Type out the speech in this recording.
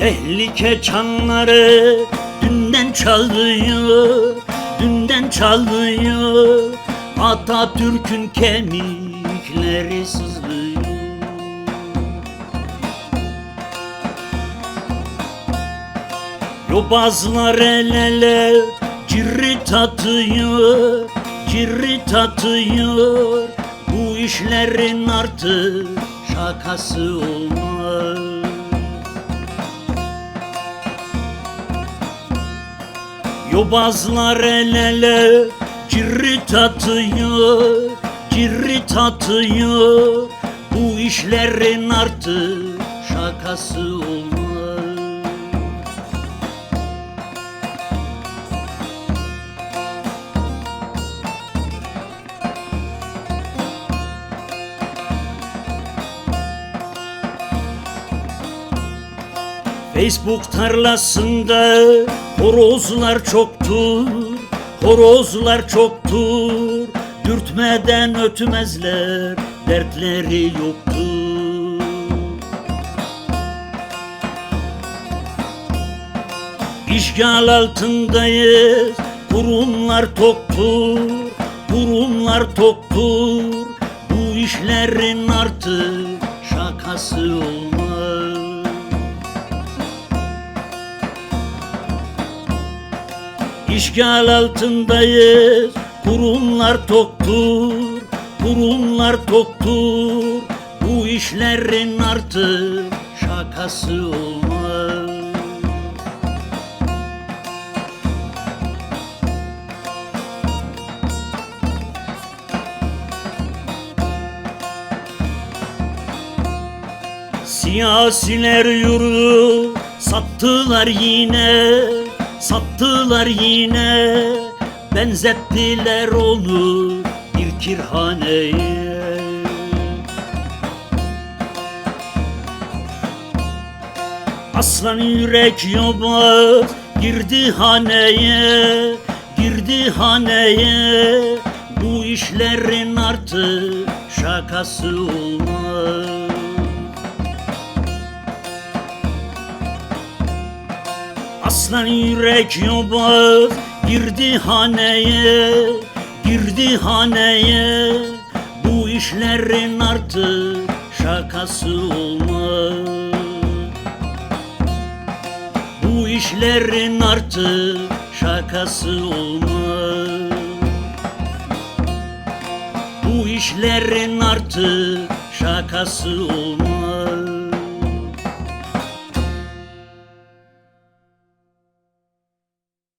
Tehlike çanları dünden çalıyor, dünden çalıyor. Atatürk'ün kemikleri sızlıyor. Yobazlar el ele cirit atıyor, cirit atıyor. Bu işlerin artık şakası olmaz. Yobazlar el ele cirit atıyor, cirit atıyor. Bu işlerin artık şakası olmaz. Facebook tarlasında horozlar çoktur, horozlar çoktur. Dürtmeden ötmezler, dertleri yoktur. İşgal altındayız, kurumlar toktur, kurumlar toktur. Bu işlerin artık şakası olmaz. İşgal altındayız, kurumlar toktur, kurumlar toktur. Bu işlerin artık şakası olmaz. Siyasiler yurdu sattılar yine, sattılar yine. Benzettiler onu bir kirhaneye. Aslan yürek yobaz girdi haneye, girdi haneye. Bu işlerin artık şakası olmaz. Aslan yürek yobaz girdi haneye, girdi haneye. Bu işlerin artık şakası olmaz. Bu işlerin artık şakası olmaz. Bu işlerin artık şakası olmaz.